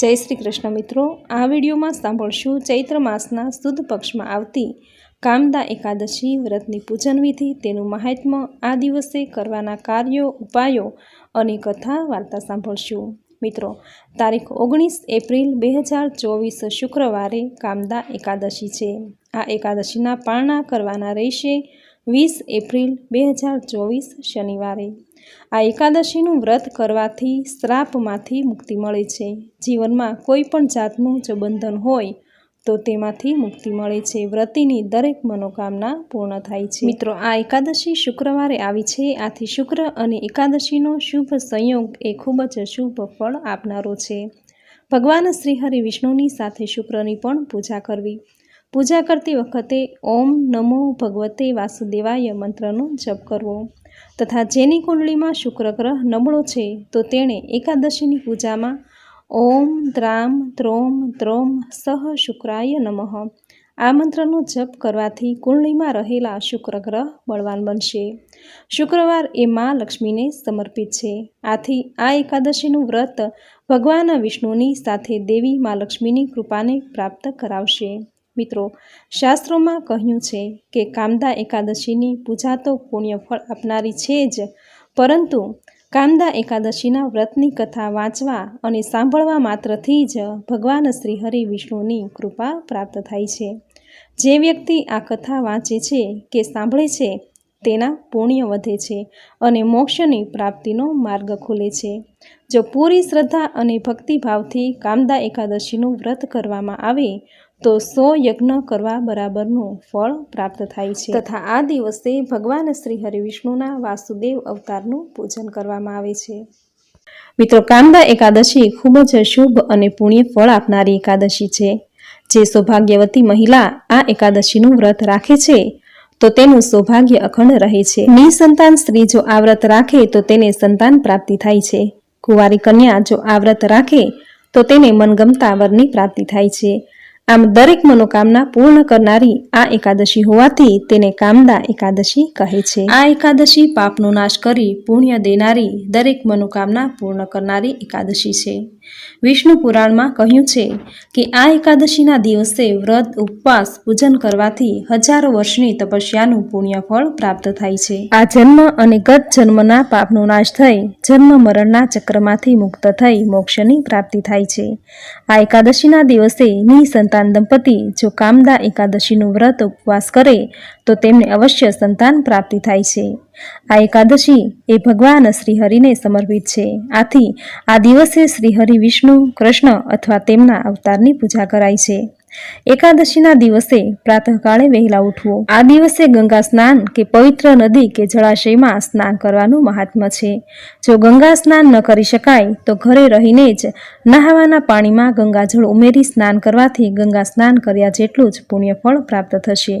જય શ્રી કૃષ્ણ મિત્રો, આ વિડીયોમાં સાંભળશું ચૈત્ર માસના સુદ પક્ષમાં આવતી કામદા એકાદશી વ્રતની પૂજન વિધિ, તેનું મહાત્મ્ય આ દિવસે કરવાના કાર્યો, ઉપાયો અને કથા વાર્તા સાંભળશું. મિત્રો, તારીખ ઓગણીસ એપ્રિલ બે હજાર ચોવીસ શુક્રવારે કામદા એકાદશી છે. આ એકાદશીના પારણા કરવાના રહેશે વીસ એપ્રિલ બે હજાર ચોવીસ શનિવારે. આ એકાદશીનું વ્રત કરવાથી શ્રાપમાંથી મુક્તિ મળે છે. જીવનમાં કોઈ પણ જાતનું જો બંધન હોય, તો તેમાંથી મુક્તિ મળે છે. વ્રતિની દરેક મનોકામના પૂર્ણ થાય છે. મિત્રો, આ એકાદશી શુક્રવારે આવી છે. આથી શુક્ર અને એકાદશીનો શુભ સંયોગ એ ખૂબ જ શુભ ફળ આપનારો છે. ભગવાન શ્રીહરિ વિષ્ણુની સાથે શુક્રની પણ પૂજા કરવી. પૂજા કરતી વખતે ઓમ નમો ભગવતે વાસુદેવાય મંત્રનો જપ કરવો. તથા જેની કુંડળીમાં શુક્ર ગ્રહ નબળો છે, તો તેણે એકાદશીની પૂજામાં ઓમ દ્રામ ત્રોમ ત્રોમ સહ શુક્રાય નમઃ. આ મંત્રનો જપ કરવાથી કુંડળીમાં રહેલા શુક્ર ગ્રહ બળવાન બનશે. શુક્રવાર એ મા લક્ષ્મીને સમર્પિત છે. આથી આ એકાદશીનું વ્રત ભગવાન વિષ્ણુની સાથે દેવી મા લક્ષ્મીની કૃપાને પ્રાપ્ત કરાવશે. મિત્રો, શાસ્ત્રોમાં કહ્યું છે કે કામદા એકાદશીની પૂજા તો પુણ્યફળ આપનારી છે જ, પરંતુ કામદા એકાદશીના વ્રતની કથા વાંચવા અને સાંભળવા માત્રથી જ ભગવાન શ્રી હરિ વિષ્ણુની કૃપા પ્રાપ્ત થાય છે. જે વ્યક્તિ આ કથા વાંચે છે કે સાંભળે છે, તેના પુણ્ય વધે છે અને મોક્ષની પ્રાપ્તિનો માર્ગ ખુલે છે. જો પૂરી શ્રદ્ધા અને ભક્તિભાવથી કામદા એકાદશીનું વ્રત કરવામાં આવે તો સો યજ્ઞ કરવા બરાબરનું ફળ પ્રાપ્ત થાય છે. તથા આ દિવસે ભગવાન શ્રી હરિવિષ્ણુના વાસુદેવ અવતારનું પૂજન કરવામાં આવે છે. મિત્રો, કામદા એકાદશી ખૂબ જ શુભ અને પુણ્ય ફળ આપનારી એકાદશી છે. જે સૌભાગ્યવતી મહિલા આ એકાદશીનું વ્રત રાખે છે, તો તેનું સૌભાગ્ય અખંડ રહે છે. નિસંતાન સ્ત્રી જો આ વ્રત રાખે, તો તેને સંતાન પ્રાપ્તિ થાય છે. કુંવારી કન્યા જો આ વ્રત રાખે, તો તેને મનગમતા વરની પ્રાપ્તિ થાય છે. આમ દરેક મનોકામના પૂર્ણ કરનારી આ એકાદશી હોવાથી તેને કામદા એકાદશી કહે છે. આ એકાદશી પાપનો નાશ કરી પુણ્ય દેનારી દરેક મનોકામના પૂર્ણ કરનારી એકાદશી છે. વિષ્ણુ પુરાણમાં કહ્યું છે કે આ એકાદશીના દિવસે વ્રત, ઉપવાસ, પૂજન કરવાથી હજારો વર્ષની તપસ્યાનું પુણ્યફળ પ્રાપ્ત થાય છે. આ જન્મ અને ગત જન્મના પાપનો નાશ થઈ, જન્મ મરણના ચક્રમાંથી મુક્ત થઈ મોક્ષની પ્રાપ્તિ થાય છે. આ એકાદશીના દિવસે નિસંતાન દંપતી જો કામદા એકાદશીનું વ્રત, ઉપવાસ કરે, તો તેમને અવશ્ય સંતાન પ્રાપ્તિ થાય છે. આ એકાદશી એ ભગવાન શ્રીહરિને સમર્પિત છે. આથી આ દિવસે શ્રીહરિ વિષ્ણુ કૃષ્ણ અથવા તેમના અવતારની પૂજા કરાય છે. એકાદશીના દિવસે પ્રાતઃકાળે વહેલા ઉઠવું. આ દિવસે ગંગા સ્નાન કે પવિત્ર નદી કે જળાશયમાં સ્નાન કરવાનું મહાત્મ્ય છે. જો ગંગા સ્નાન ન કરી શકાય, તો ઘરે રહીને જ નહાવાના પાણીમાં ગંગાજળ ઉમેરી સ્નાન કરવાથી ગંગા સ્નાન કર્યા જેટલું જ પુણ્યફળ પ્રાપ્ત થશે.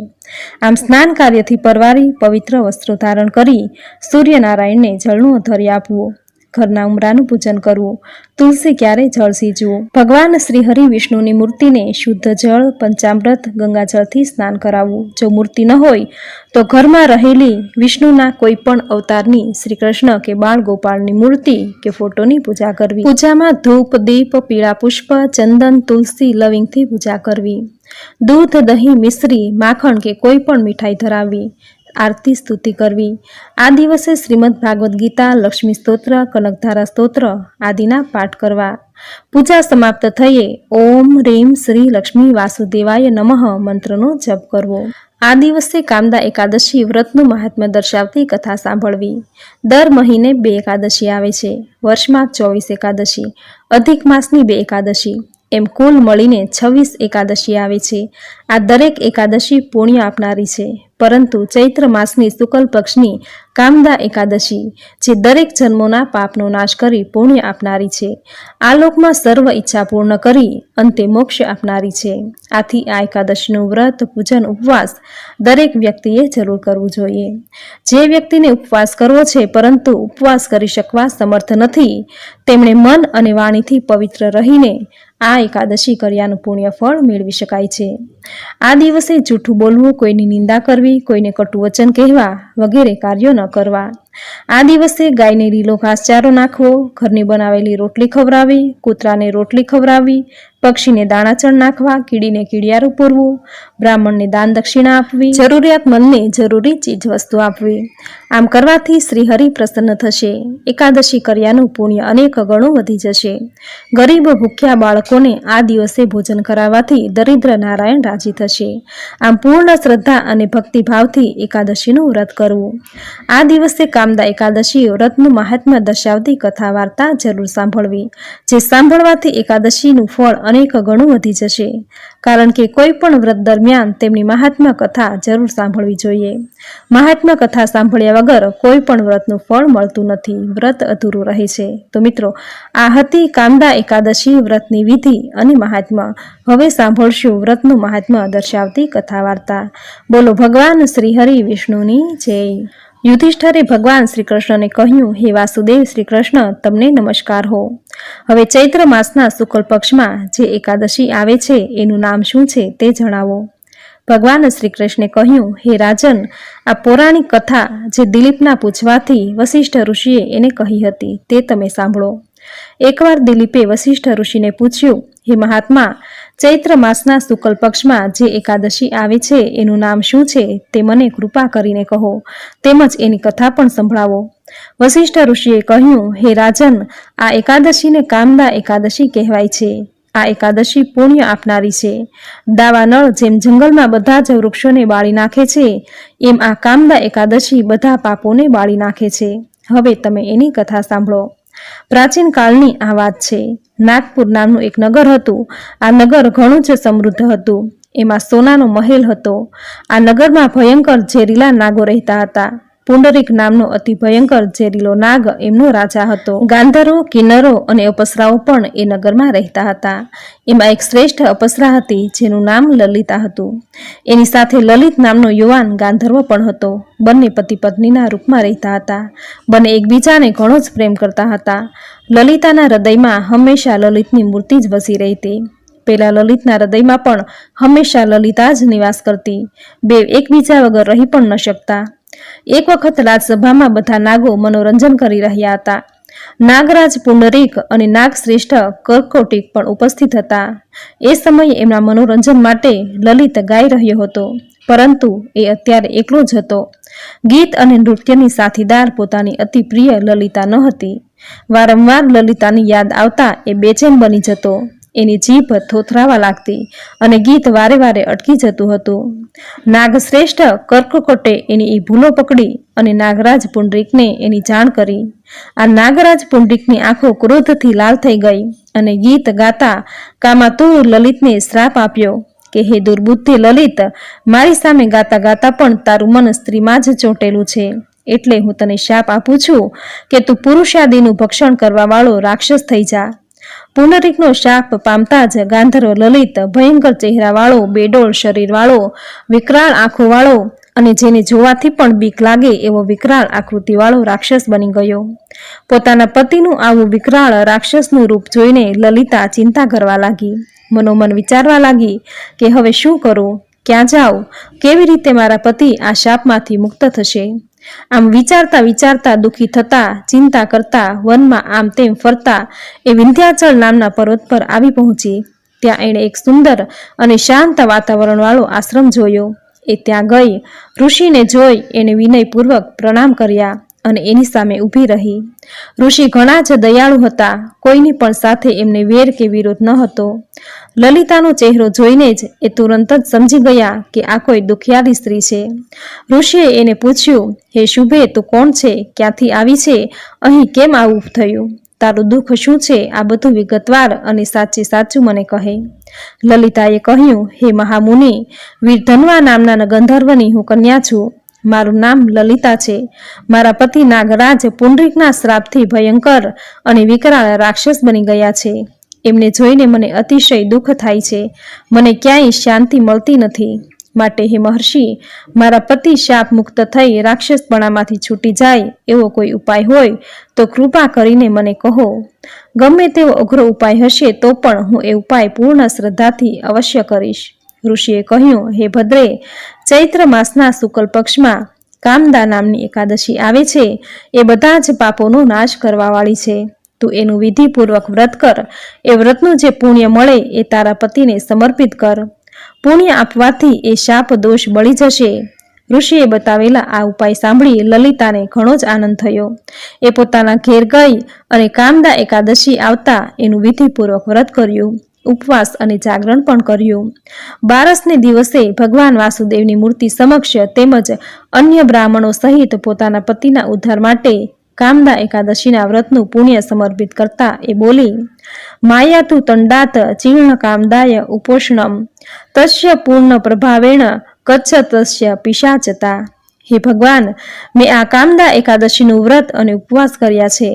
આમ સ્નાન કાર્યથી પરવારી પવિત્ર વસ્ત્રો ધારણ કરી સૂર્યનારાયણને જળનું ધરી આપવું. ઘરના ઉમરાનું પૂજન કરવું. તુલસી ક્યારે જળ સીજવું? ભગવાન શ્રી હરિ વિષ્ણુની મૂર્તિને શુદ્ધ જળ, પંચામૃત ગંગાજળથી સ્નાન કરાવવું. જો મૂર્તિ ન હોય, તો ઘરમાં રહેલી વિષ્ણુના કોઈ પણ અવતારની શ્રી કૃષ્ણ કે બાળ ગોપાળની મૂર્તિ કે ફોટોની પૂજા કરવી. પૂજામાં ધૂપ, દીપ, પીળા પુષ્પ, ચંદન, તુલસી, લવિંગથી પૂજા કરવી. દૂધ, દહીં, મિશ્રી, માખણ કે કોઈ પણ મીઠાઈ ધરાવવી. આરતી સ્તુતિ કરવી. આ દિવસે શ્રીમદ ભાગવદ્ ગીતા, લક્ષ્મી સ્તોત્ર, કનકધારા સ્તોત્ર આદિના પાઠ કરવા. પૂજા સમાપ્ત થઈએ ઓમ રીમ શ્રી લક્ષ્મી વાસુદેવાય નમઃ મંત્રનો જપ કરવો. આ દિવસે કામદા એકાદશી વ્રતનું મહાત્મ્ય દર્શાવતી કથા સાંભળવી. દર મહિને બે એકાદશી આવે છે. વર્ષમાં ચોવીસ એકાદશી, અધિક માસની બે એકાદશી. એમ કુલ મળીને છવ્વીસ એકાદશી આવે છે. આ દરેક એકાદશી પુણ્ય આપનારી છે. પરંતુ ચૈત્ર માસની શુકલ પક્ષની કામદા એકાદશી, જે દરેક જન્મોના પાપનો નાશ કરી પુણ્ય આપનારી છે. આ લોકમાં સર્વ ઈચ્છા પૂર્ણ કરી અંતે મોક્ષ આપનારી છે. આથી આ એકાદશીનું વ્રત, પૂજન, ઉપવાસ દરેક વ્યક્તિએ જરૂર કરવું જોઈએ. જે વ્યક્તિને ઉપવાસ કરવો છે પરંતુ ઉપવાસ કરી શકવા સમર્થ નથી, તેમણે મન અને વાણીથી પવિત્ર રહીને આ એકાદશી કર્યાનું પુણ્ય ફળ મેળવી શકાય છે. આ દિવસે જૂઠું બોલવું, કોઈની નિંદા કરવી, કોઈને કટુ વચન કહેવા વગેરે કાર્યો ન કરવા. આ દિવસે ગાયને લીલો ઘાસચારો નાખવો, ઘરની બનાવેલી રોટલી ખવડાવી, કૂતરાને રોટલી ખવડાવી, પક્ષીને દાણાચણ નાખવા, કીડીને કીડિયારું પૂરવું, બ્રાહ્મણને દાન દક્ષિણા આપવી. જરૂરિયાતમંદને જરૂરી ચીજ આપવી. આમ કરવાથી શ્રીહરિ પ્રસન્ન થશે. એકાદશી કર્યાનું પુણ્ય અનેક ગણું વધી જશે. ગરીબ ભૂખ્યા બાળકોને આ દિવસે ભોજન કરાવવાથી દરિદ્ર નારાયણ રાજી થશે. આમ પૂર્ણ શ્રદ્ધા અને ભક્તિભાવથી એકાદશીનું વ્રત કરવું. આ દિવસે કામદા એકાદશી વ્રતનું મહાત્મ્ય દર્શાવતી કથા વાર્તા જરૂર સાંભળવી, જે સાંભળવાથી એકાદશીનું ફળ અનેક ગણું વધી જશે. કારણ કે કોઈ પણ વ્રત દરમિયાન તેમની મહાત્મા કથા જરૂર સાંભળવી જોઈએ. મહાત્મા કથા સાંભળ્યા વગર કોઈ પણ વ્રતનું ફળ મળતું નથી. વ્રત અધૂરું રહે છે. તો મિત્રો, આ હતી કામદા એકાદશી વ્રતની વિધિ અને મહાત્મા હવે સાંભળશું વ્રતનું મહાત્મા દર્શાવતી કથા વાર્તા બોલો ભગવાન શ્રી હરિ વિષ્ણુની જય. યુધિષ્ઠરે ભગવાન શ્રી કહ્યું, હે વાસુદેવ શ્રી તમને નમસ્કાર હો. હવે ચૈત્ર માસના શુક્લ પક્ષમાં જે એકાદશી આવે છે, એનું નામ શું છે તે જણાવો. ભગવાન શ્રી કૃષ્ણે કહ્યું, હે રાજન, આ પૌરાણિક કથા જે દિલીપના પૂછવાથી વશિષ્ઠ ઋષિએ એને કહી હતી, તે તમે સાંભળો. એકવાર દિલીપે વશિષ્ઠ ઋષિને પૂછ્યું, હે મહાત્મા ચૈત્ર માસના શુક્લ પક્ષમાં જે એકાદશી આવે છે, એનું નામ શું છે તે મને કૃપા કરીને કહો. તેમજ એની કથા પણ સંભળાવો. વશિષ્ઠ ઋષિએ કહ્યું, હે રાજન, આ એકાદશીને કામદા એકાદશી કહેવાય છે. આ એકાદશી પુણ્ય આપનારી છે. દાવાનળ જેમ જંગલમાં બધા જ વૃક્ષોને બાળી નાખે છે, એમ આ કામદા એકાદશી બધા પાપોને બાળી નાખે છે. હવે તમે એની કથા સાંભળો. પ્રાચીન કાળની આ વાત છે. નાગપુર નામનું એક નગર હતું. આ નગર ઘણું જ સમૃદ્ધ હતું. એમાં સોનાનો મહેલ હતો. આ નગરમાં ભયંકર ઝેરીલા નાગો રહેતા હતા. પુંડરીક નામનો અતિ ભયંકર ઝેરીલો નાગ એમનો રાજા હતો. ગાંધરો, કિન્નરો અને અપસરાઓ પણ એ નગરમાં રહેતા હતા. એમાં એક શ્રેષ્ઠ અપસરા હતી, જેનું નામ લલિતા હતું. એની સાથે લલિત નામનો યુવાન ગાંધર્વ પણ હતો. બંને પતિ પત્નીના રૂપમાં રહેતા હતા. બંને એકબીજાને ઘણો જ પ્રેમ કરતા હતા. લલિતાના હૃદયમાં હંમેશા લલિતની મૂર્તિ જ વસી રહેતી. પહેલાં લલિતના હૃદયમાં પણ હંમેશા લલિતા જ નિવાસ કરતી. બે એકબીજા વગર રહી પણ ન શકતા. એક વખત રાજસભામાં બધા નાગો મનોરંજન કરી રહ્યા હતા. નાગરાજ પુંડરીક અને નાગ શ્રેષ્ઠ કર્કોટિક પણ ઉપસ્થિત હતા. એ સમયે એમના મનોરંજન માટે લલિત ગાઈ રહ્યો હતો, પરંતુ એ અત્યારે એકલો જ હતો. ગીત અને નૃત્યની સાથીદાર પોતાની અતિ પ્રિય લલિતા ન હતી. વારંવાર લલિતાની યાદ આવતા એ બેચેન બની જતો. એની જીભ થોથરાવા લાગતી અને ગીત વારે વારે અટકી જતું હતું. નાગશ્રેષ્ઠ કર્કકોટે એની એ ભૂલો પકડી અને નાગરાજ પુંડરીકને એની જાણ કરી. આ નાગરાજ પુંડરીકની આંખો ક્રોધથી લાલ થઈ ગઈ અને ગીત ગાતા કામાતુર લલિતને શ્રાપ આપ્યો કે, હે દુર્બુદ્ધિ લલિત, મારી સામે ગાતા ગાતા પણ તારું મન સ્ત્રીમાં જ ચોંટેલું છે. એટલે હું તને શાપ આપું છું કે તું પુરુષાદીનું ભક્ષણ કરવા વાળો રાક્ષસ થઈ જા. પુનરીકનો શાપ પામતા જ ગાંધર્વ લલિત, ભયંકર ચહેરાવાળો, બેડોળ શરીરવાળો, વિકરાળ આંખોવાળો અને જેને જોવાથી પણ બીક લાગે એવો વિકરાળ આકૃતિવાળો રાક્ષસ બની ગયો. પોતાના પતિનું આવું વિકરાળ રાક્ષસનું રૂપ જોઈને લલિતા ચિંતા કરવા લાગી. મનોમન વિચારવા લાગી કે હવે શું કરું? ક્યાં જાઉં? કેવી રીતે મારા પતિ આ શાપમાંથી મુક્ત થશે? આમ વિચારતા વિચારતા દુઃખી થતા, ચિંતા કરતા, વનમાં આમ તેમ ફરતા, એ વિંધ્યાચળ નામના પર્વત પર આવી પહોંચી. ત્યાં એણે એક સુંદર અને શાંત વાતાવરણવાળો આશ્રમ જોયો. એ ત્યાં ગઈ. ઋષિને જોઈ એણે વિનયપૂર્વક પ્રણામ કર્યા. અને એની સામે ઊભી રહી. ઋષિ ઘણા જ દયાળુ હતા. કોઈની પણ સાથે એમને વેર કે વિરોધ ન હતો. લલિતાનો ચહેરો જોઈને જ એ તુરંત જ સમજી ગયા કે આ કોઈ દુખિયારી સ્ત્રી છે. ઋષિએ એને પૂછ્યું, હે શુભે, તું કોણ છે? ક્યાંથી આવી છે? અહીં કેમ આવું થયું? તારું દુઃખ શું છે? આ બધું વિગતવાર અને સાચે સાચું મને કહે. લલિતાએ કહ્યું, હે મહામુનિ, વીરધનવા નામના ગંધર્વની હું કન્યા છું. મારું નામ લલિતા છે. મારા પતિ નાગરાજ પુંડરીકના શ્રાપથી ભયંકર અને વિકરાળ રાક્ષસ બની ગયા છે. એમને જોઈને મને અતિશય દુઃખ થાય છે. મને ક્યાંય શાંતિ મળતી નથી. માટે હે મહર્ષિ, મારા પતિ શાપ મુક્ત થઈ રાક્ષસપણામાંથી છૂટી જાય એવો કોઈ ઉપાય હોય તો કૃપા કરીને મને કહો. ગમે તેવો અઘરો ઉપાય હશે તો પણ હું એ ઉપાય પૂર્ણ શ્રદ્ધાથી અવશ્ય કરીશ. ઋષિએ કહ્યું, હે ભદ્રે ચૈત્ર માસના શુક્લ પક્ષમાં કામદા નામની એકાદશી આવે છે, એ બધા જ પાપોનો નાશ કરવાવાળી છે. તું એનું વિધિપૂર્વક વ્રત કર, એ વ્રતનું જે પુણ્ય મળે એ તારા પતિને સમર્પિત કર. પુણ્ય આપવાથી એ શાપ દોષ બળી જશે. ઋષિએ બતાવેલા આ ઉપાય સાંભળી લલિતાને ઘણો જ આનંદ થયો. એ પોતાના ઘેર ગઈ અને કામદા એકાદશી આવતા એનું વિધિપૂર્વક વ્રત કર્યું. ઉપવાસ અને જાગરણ પણ કર્યું. બારસને દિવસે ભગવાન વાસુદેવની મૂર્તિ સમક્ષ તેમજ અન્ય બ્રાહ્મણો સહિત પોતાના પતિના ઉદ્ધાર માટે કામદા એકાદશીના વ્રતનું પુણ્ય સમર્પિત કરતા એ બોલી માયા તું તંડાત ચીર્ણ કામદાય ઉપોષણમ, તસ્ય પૂર્ણ પ્રભાવેણ કચ્છ તસ્ય પિશાચતા. હે ભગવાન, મેં આ કામદા એકાદશીનું વ્રત અને ઉપવાસ કર્યા છે.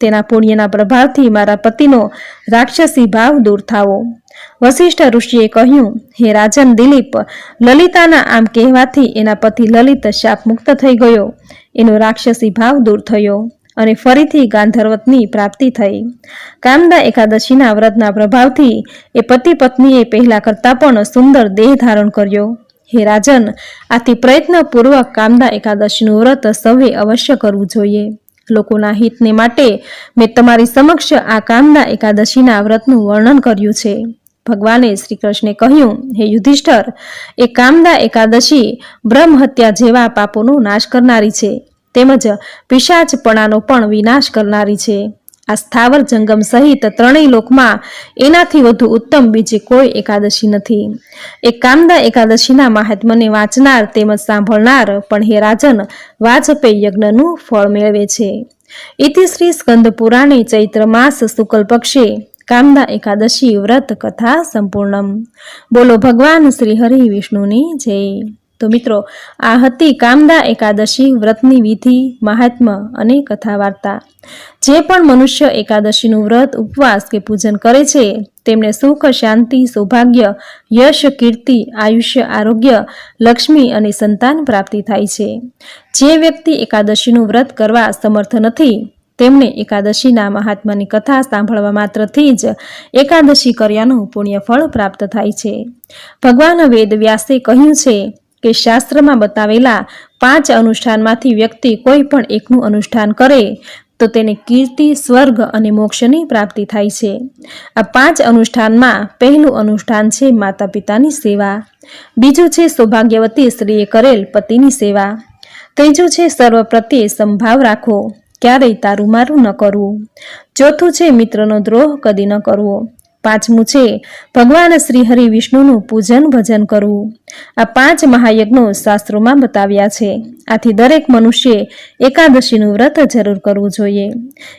તેના પુણ્યના પ્રભાવથી મારા પતિનો રાક્ષસી ભાવ દૂર થાવો. વશિષ્ઠ ઋષિએ કહ્યું, હે રાજન દિલીપ, લલિતાના આમ કહેવાથી એના પતિ લલિત શાપ મુક્ત થઈ ગયો. એનો રાક્ષસી ભાવ દૂર થયો અને ફરીથી ગાંધર્વતની પ્રાપ્તિ થઈ. કામદા એકાદશીના વ્રતના પ્રભાવથી એ પતિ પત્નીએ પહેલા કરતાં પણ સુંદર દેહ ધારણ કર્યો. હે રાજન, આથી પ્રયત્નપૂર્વક કામદા એકાદશીનું વ્રત સૌએ અવશ્ય કરવું જોઈએ. લોકોના હિતને માટે મેં તમારી સમક્ષ આ કામદા એકાદશીના વ્રતનું વર્ણન કર્યું છે. ભગવાને શ્રી કૃષ્ણે કહ્યું, હે યુધિષ્ઠર, એ કામદા એકાદશી બ્રહ્મ હત્યા જેવા પાપોનો નાશ કરનારી છે, તેમજ પિશાચપણાનો પણ વિનાશ કરનારી છે. આ સ્થાવર જંગમ સહિત ત્રણેય લોકમાં એનાથી વધુ ઉત્તમ બીજી કોઈ એકાદશી નથી. એ કામદા એકાદશીના મહાત્મને વાંચનાર તેમજ સાંભળનાર પણ હે રાજન, વાજપેયી યજ્ઞનું ફળ મેળવે છે. ઇતિશ્રી સ્કંદ પુરાણે ચૈત્ર માસ શુક્લ પક્ષે કામદા એકાદશી વ્રત કથા સંપૂર્ણમ. બોલો ભગવાન શ્રી હરિ વિષ્ણુની જય. તો મિત્રો, આ હતી કામદા એકાદશી વ્રતની વિધિ મહાત્મ્ય અને કથા વાર્તા જે પણ મનુષ્ય એકાદશીનું વ્રત, ઉપવાસ કે પૂજન કરે છે, તેમને સુખ, શાંતિ, સૌભાગ્ય, યશ, કીર્તિ, આયુષ્ય, આરોગ્ય, લક્ષ્મી અને સંતાન પ્રાપ્તિ થાય છે. જે વ્યક્તિ એકાદશીનું વ્રત કરવા સમર્થ નથી તેમણે એકાદશીના મહાત્માની કથા સાંભળવા માત્રથી જ એકાદશી કર્યાનું પુણ્ય ફળ પ્રાપ્ત થાય છે. ભગવાન વેદ વ્યાસે કહ્યું છે કે શાસ્ત્રમાં બતાવેલા પાંચ અનુષ્ઠાનમાંથી વ્યક્તિ કોઈ પણ એકનું અનુષ્ઠાન કરે, તો તેને કીર્તિ, સ્વર્ગ અને મોક્ષની પ્રાપ્તિ થાય છે. આ પાંચ અનુષ્ઠાનમાં પહેલું અનુષ્ઠાન છે માતા પિતાની સેવા. બીજું છે સૌભાગ્યવતી સ્ત્રીએ કરેલ પતિની સેવા. ત્રીજું છે સર્વ પ્રત્યે સંભાવ રાખવો. ક્યારેય તારું મારું ન કરવું. ચોથું છે મિત્રનો દ્રોહ કદી ન કરવો. પાંચમું છે, ભગવાન શ્રી હરિ વિષ્ણુનું પૂજન ભજન કરવું. આ પાંચ મહાયજ્ઞો શાસ્ત્રોમાં બતાવ્યા છે. આથી દરેક મનુષ્યે એકાદશીનું વ્રત જરૂર કરવું જોઈએ.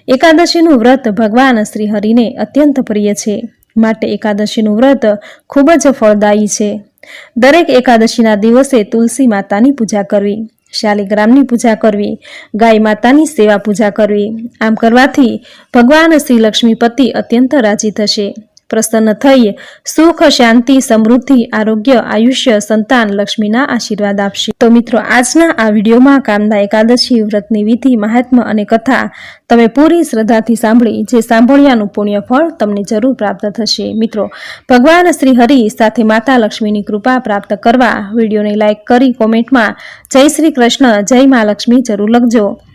એકાદશીનું વ્રત ભગવાન શ્રી હરિને અત્યંત પ્રિય છે. માટે એકાદશીનું વ્રત ખૂબ જ ફળદાયી છે. દરેક એકાદશીના દિવસે તુલસી માતાની પૂજા કરવી, શાલિગ્રામની પૂજા કરવી, ગાય માતાની સેવા પૂજા કરવી. આમ કરવાથી ભગવાન શ્રી લક્ષ્મીપતિ અત્યંત રાજી થશે. પ્રસન્ન થઈએ. સુખ, શાંતિ, સમૃદ્ધિ, આરોગ્ય, આયુષ્ય, સંતાન, લક્ષ્મીના આશીર્વાદ આપશે. તો મિત્રો, આજના આ વિડીયોમાં કામદા એકાદશી, વ્રતની વિધિ મહાત્મા અને કથા તમે પૂરી શ્રદ્ધાથી સાંભળી, જે સાંભળ્યાનું પુણ્ય ફળ તમને જરૂર પ્રાપ્ત થશે. મિત્રો, ભગવાન શ્રી હરિ સાથે માતા લક્ષ્મીની કૃપા પ્રાપ્ત કરવા વિડીયોને લાઇક કરી કોમેન્ટમાં જય શ્રી કૃષ્ણ, જય મા લક્ષ્મી જરૂર લખજો.